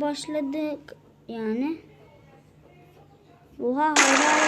başladık yani. Oha hala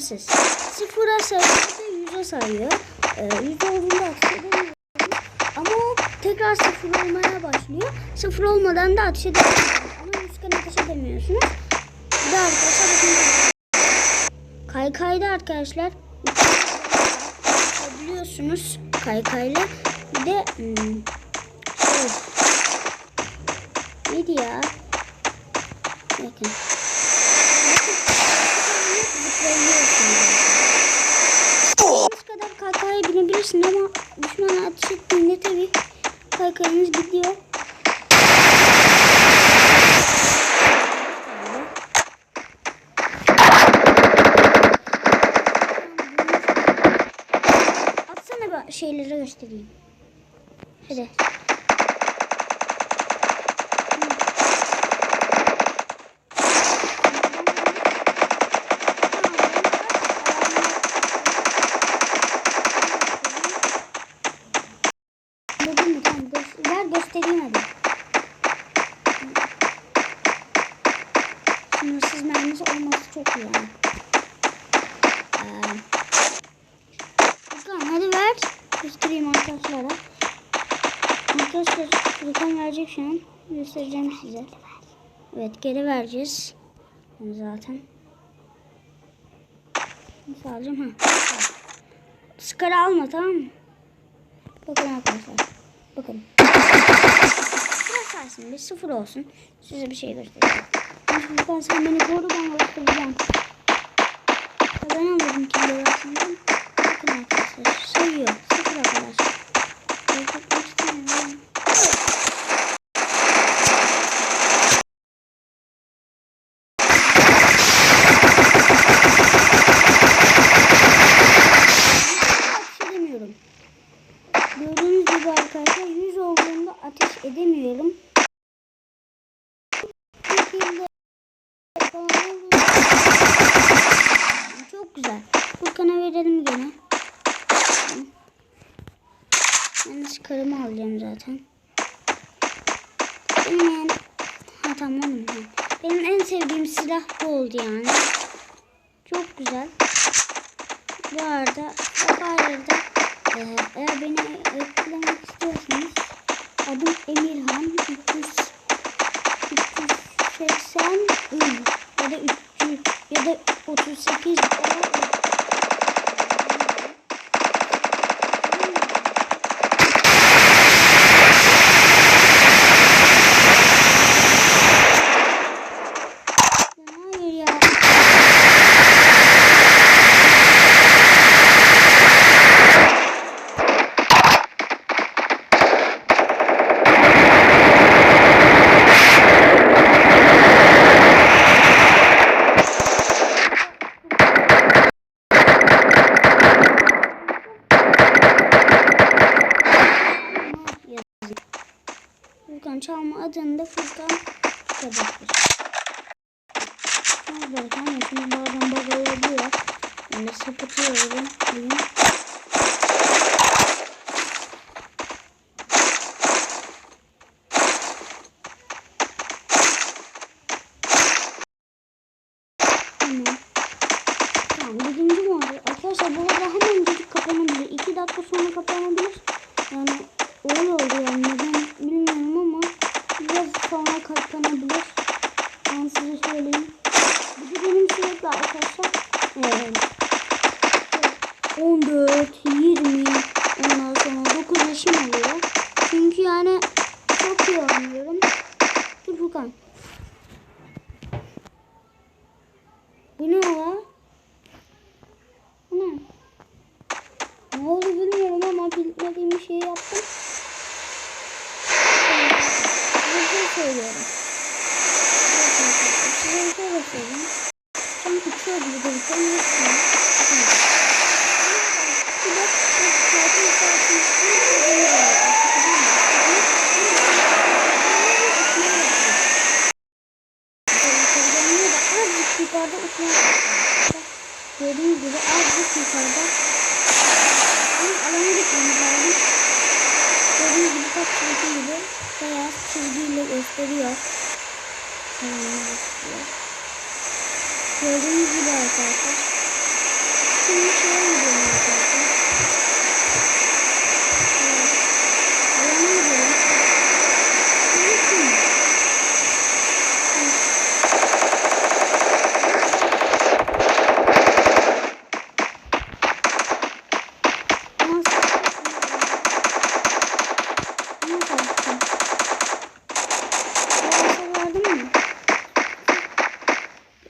Sınırsız. Sıfıra sayıyor yüze sayıyor. Ee, yüz olduğunda edemiyorsunuz. Ama o tekrar sıfır olmaya başlıyor. Sıfır olmadan da ateş edemiyorsunuz. Ama yüzken ateş edemiyorsunuz. Bir de arkadaşlar bakın. Kaykayda arkadaşlar biliyorsunuz kaykayla bir de hmm, şey neydi ya bakın kaykaya binebilirsin ama düşmana ateş ettiğinde tabi kaykayınız gidiyor. Atsana şeyleri göstereyim. Hadi. Dedim mi? Tamam. Gö- ver göstereyim hadi. Sınırsız mermisi olması çok iyi yani. Ee, Furkan hadi ver. Göstereyim arkadaşlara. Arkadaşlar Furkan verecek şu an. Göstereceğim size. Evet geri vereceğiz. Yani zaten. Nasıl alacağım? Ha. Skara alma tamam mı? Bakın arkadaşlar. Bakın. Sıra sarsın bir sıfır olsun. Size bir şey göstereyim. Furkan sen beni koru ben göstereceğim. Ben alırım kilo aslında. Bakın arkadaşlar sayıyor. Sıfır arkadaşlar. Bakın istemiyorum. Ateş edemiyorum. Gördüğünüz gibi arkadaşlar 100 olduğunda ateş edemiyorum. Çok güzel. Furkan'a verelim gene. Ben çıkarımı alacağım zaten. Benim en... Ha tamam. Benim en sevdiğim silah bu oldu yani. Çok güzel. Bu arada bu arada eğer beni eklemek istiyorsanız Adım Emirhan 300 ya da 300 ya da 38 10 Furkan Çalma adında Furkan. Ama böyle tamam şimdi bazen bug olabiliyor. Ben de sapatıyorum. Bugün. Tamam. Birinci mi oldu? Arkadaşlar bu arada hemencik kapanabilir. 2 dakika sonra kapanabilir. Yani öyle oldu yani neden bilmiyorum ama biraz sonra kapanabilir. Ben size söyleyeyim. Bir de benim sürekli arkadaşlar 14, 20, ondan sonra 9 yaşım oluyor. Çünkü yani çok iyi oynuyorum. Dur Furkan. Bu ne o? Bu ne? Ne oldu bilmiyorum ama bilmediğim bir şey yaptım. Size bir şey söylüyorum. Size bir şey göstereyim. Sen uçuyor gibi gözüküyor. Yukarıda başladı. Gördüğünüz gibi azıcık yukarıda. Ama alana gitmemiz lazım. Kaç çizgi beyaz çizgiyle gösteriyor. Gördüğünüz gibi arkadaşlar. Şimdi şeye gidiyorum arkadaşlar. Evet. Alana gidiyorum. Şimdi kim? Nasıl? Nasıl yaptın? Yavaşa vardın mı?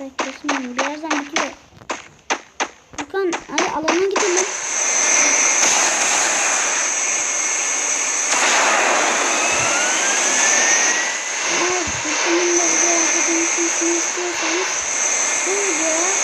dakikasını birazdan bitiyor. Bakan hadi alana gidelim. Eğer bu konumda video izlediğiniz için istiyorsanız bu videoya